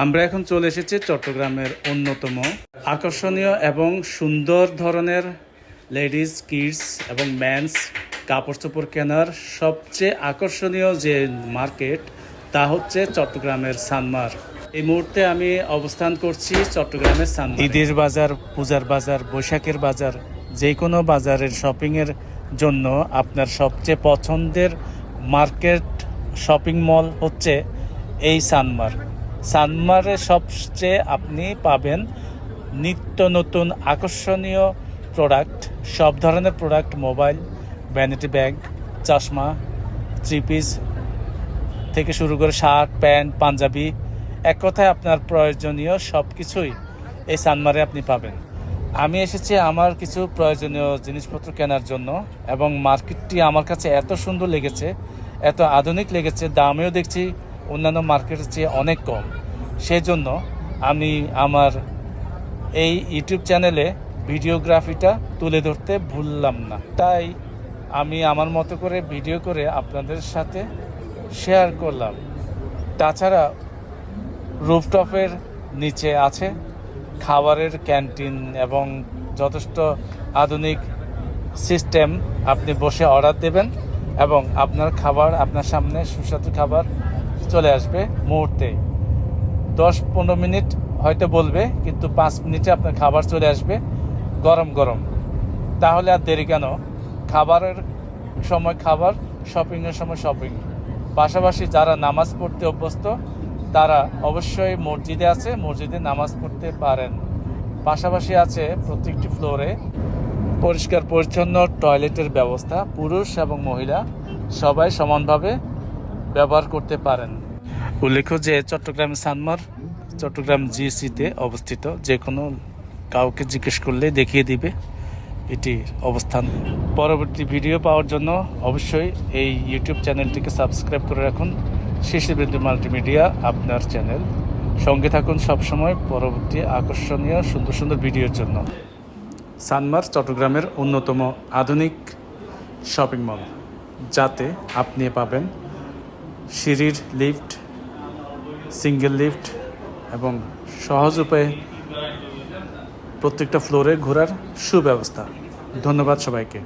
আমরা এখন চলে এসেছি চট্টগ্রামের অন্যতম আকর্ষণীয় এবং সুন্দর ধরনের লেডিস, কিডস এবং ম্যানস কাপড় চোপড় কেনার সবচেয়ে আকর্ষণীয় যে মার্কেট, তা হচ্ছে চট্টগ্রামের সানমার। এই মুহূর্তে আমি অবস্থান করছি চট্টগ্রামের সানমার। ঈদের বাজার, পূজার বাজার, বৈশাখের বাজার যে কোনো বাজারের শপিংয়ের জন্য আপনার সবচেয়ে পছন্দের মার্কেট শপিং মল হচ্ছে এই সানমার। সানমারে সবচেয়ে আপনি পাবেন নিত্য নতুন আকর্ষণীয় প্রোডাক্ট, সব ধরনের প্রোডাক্ট, মোবাইল ভ্যানিটি ব্যাগ চশমা থ্রি পিস থেকে শুরু করে শার্ট, প্যান্ট, পাঞ্জাবি, এক কথায় আপনার প্রয়োজনীয় সব কিছুই এই সানমারে আপনি পাবেন। আমি এসেছি আমার কিছু প্রয়োজনীয় জিনিসপত্র কেনার জন্য এবং মার্কেটটি আমার কাছে এত সুন্দর লেগেছে, এত আধুনিক লেগেছে, দামেও দেখছি অন্যান্য মার্কেটের চেয়ে অনেক কম। সেজন্য আমি আমার এই ইউটিউব চ্যানেলে ভিডিওগ্রাফিটা তুলে ধরতে ভুললাম না। তাই আমি আমার মতো করে ভিডিও করে আপনাদের সাথে শেয়ার করলাম। তাছাড়া রুফটপের নিচে আছে খাবারের ক্যান্টিন এবং যথেষ্ট আধুনিক সিস্টেম আপনি বসে অর্ডার দেবেন এবং আপনার খাবার, আপনার সামনে সুস্বাদু খাবার চলে আসবে মুহূর্তে। দশ পনেরো মিনিট হয়তো বলবে, কিন্তু পাঁচ মিনিটে আপনার খাবার চলে আসবে, গরম গরম। তাহলে আর দেরি কেন? খাবারের সময় খাবার শপিংয়ের সময় শপিং পাশাপাশি যারা নামাজ পড়তে অভ্যস্ত, তারা অবশ্যই মসজিদে আছে, মসজিদে নামাজ পড়তে পারেন। পাশাপাশি আছে প্রত্যেকটি ফ্লোরে পরিষ্কার পরিচ্ছন্ন টয়লেটের ব্যবস্থা। পুরুষ এবং মহিলা সবাই সমানভাবে ব্যবহার করতে পারেন। উল্লেখ্য যে চট্টগ্রাম সানমার চট্টগ্রাম জিসিতে অবস্থিত যে কোনো কাউকে জিজ্ঞেস করলে দেখিয়ে দিবে এটির অবস্থান। পরবর্তী ভিডিও পাওয়ার জন্য অবশ্যই এই ইউটিউব চ্যানেলটিকে সাবস্ক্রাইব করে রাখুন। শিশুবিন্দু মাল্টিমিডিয়া, আপনার চ্যানেল। সঙ্গে থাকুন সবসময় পরবর্তী আকর্ষণীয় সুন্দর সুন্দর ভিডিওর জন্য। সানমার চট্টগ্রামের অন্যতম আধুনিক শপিং মল, যাতে আপনি পাবেন সিঁড়ির লিফট সিঙ্গেল লিফট এবং সহজ উপায়ে প্রত্যেকটা ফ্লোরে ঘোরার সুব্যবস্থা। ধন্যবাদ সবাইকে।